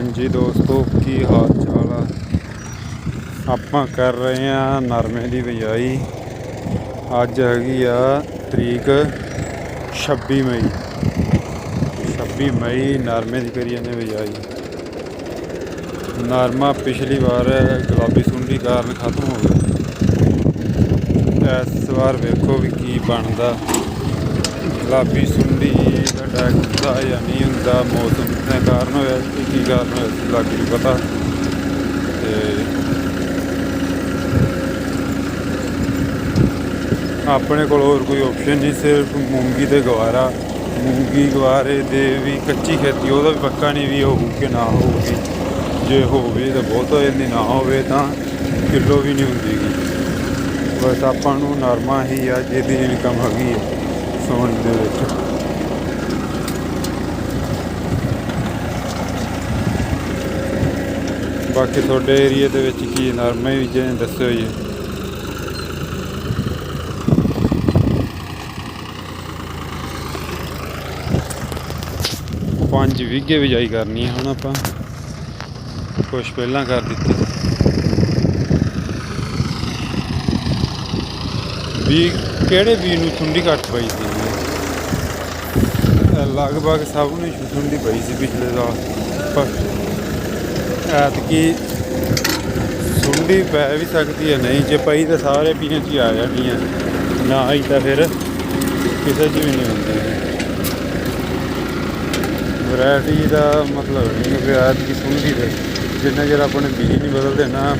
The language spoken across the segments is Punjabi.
ਹਾਂਜੀ ਦੋਸਤੋ, ਕੀ ਹਾਲ ਚਾਲ ਆ? ਆਪਾਂ ਕਰ ਰਹੇ ਆ ਨਰਮੇ ਦੀ ਬਿਜਾਈ ਅੱਜ ਹੈਗੀ ਆ ਤਰੀਕ 26 ਮਈ। 26 ਮਈ ਨਰਮੇ ਦੀ ਕਰੀ ਜਾਂਦੇ ਬਿਜਾਈ ਨਰਮਾ ਪਿਛਲੀ ਵਾਰ ਗੁਲਾਬੀ ਸੁੰਡੀ ਕਾਰਨ ਖਤਮ ਹੋ ਗਿਆ। ਇਸ ਵਾਰ ਵੇਖੋ ਵੀ ਕੀ ਬਣਦਾ। ਗੁਲਾਬੀ ਸੁੰਡੀ ਦਾ ਅਟੈਕ ਹੁੰਦਾ ਜਾਂ ਨਹੀਂ ਹੁੰਦਾ ਮੌਸਮ ਦੇ ਕਾਰਨ ਹੋਇਆ ਕਿ ਕੀ ਕਾਰਨ ਹੋਇਆ ਇਸ ਲੱਗ ਨਹੀਂ ਪਤਾ। ਤੇ ਆਪਣੇ ਕੋਲ ਹੋਰ ਕੋਈ ਆਪਸ਼ਨ ਨਹੀਂ, ਸਿਰਫ ਮੂੰਗੀ ਤੇ ਗਵਾਰਾ। ਮੂੰਗੀ, ਗਵਾਰੇ ਦੇ ਵੀ ਕੱਚੀ ਖੇਤੀ, ਉਹਦਾ ਵੀ ਪੱਕਾ ਨਹੀਂ ਵੀ ਹੋਊ ਕਿ ਨਾ ਹੋਊਗੀ। ਜੇ ਹੋਵੇ ਤਾਂ ਬਹੁਤ ਹੋ ਜਾਂਦੀ ਨਾ ਹੋਵੇ ਤਾਂ ਕਿਲੋ ਵੀ ਨਹੀਂ ਹੁੰਦੀਗੀ ਬਸ ਆਪਾਂ ਨੂੰ ਨਰਮਾ ਹੀ ਆ, ਜਿਹਦੀ ਇਨਕਮ ਹੈਗੀ ਹੈ ਸੌਣ ਦੇ ਵਿੱਚ। ਬਾਕੀ ਤੁਹਾਡੇ ਏਰੀਆ ਦੇ ਵਿੱਚ ਕੀ ਨਰਮੇ ਵੀ ਜੇ ਦੱਸਿਓ ਜੀ। ਪੰਜ ਵਿਗੇ ਬਿਜਾਈ ਕਰਨੀ ਹੈ ਹੁਣ ਆਪਾਂ। ਕੁਛ ਪਹਿਲਾਂ ਕਰ ਦਿੱਤੀ। ਵੀ ਕਿਹੜੇ ਬੀ ਨੂੰ ਸੁੰਡੀ ਘੱਟ ਪਈ ਸੀ ਇਹ ਲਗਭਗ ਸਭ ਨੂੰ ਸੁੰਡੀ ਪਈ ਸੀ ਪਿਛਲੇ ਸਾਲ। ਪਰ ਐਤਕੀ ਸੁੰਡੀ ਪੈ ਵੀ ਸਕਦੀ ਹੈ? ਨਹੀਂ, ਜੇ ਪਈ ਤਾਂ ਸਾਰੇ ਬੀਆਂ 'ਚ ਹੀ ਆ ਜਾਣੀ ਹੈ ਨਾ ਆਈ ਤਾਂ ਫਿਰ ਕਿਸੇ 'ਚ ਵੀ ਨਹੀਂ ਹੁੰਦੀ। ਵੈਰਾਈਟੀ ਦਾ ਮਤਲਬ ਨਹੀਂ ਕਿ ਐਤਕੀ ਸੁੰਡੀ ਦੇ। ਜਿੰਨਾ ਚਿਰ ਆਪਣੇ ਬੀਜ ਨਹੀਂ ਬਦਲਦੇ, ਨਾ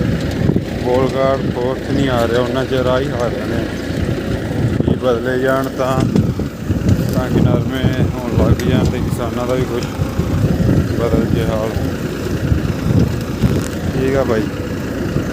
ਬੋਲ ਗਾਰਡ ਫੋਰਥ ਨਹੀਂ ਆ ਰਿਹਾ, ਉਹਨਾਂ ਚਿਰ ਆ ਹੀ ਹਾਰ ਨੇ। ਬੀਜ ਬਦਲੇ ਜਾਣ ਤਾਂ ਤਾਂ ਕਿ ਨਰਮੇ ਹੋਣ ਲੱਗ ਜਾਣ ਤੇ ਕਿਸਾਨਾਂ ਦਾ ਵੀ ਕੁਝ ਬਦਲ ਜੇ ਹਾਲ ਠੀਕ ਆ ਬਾਈ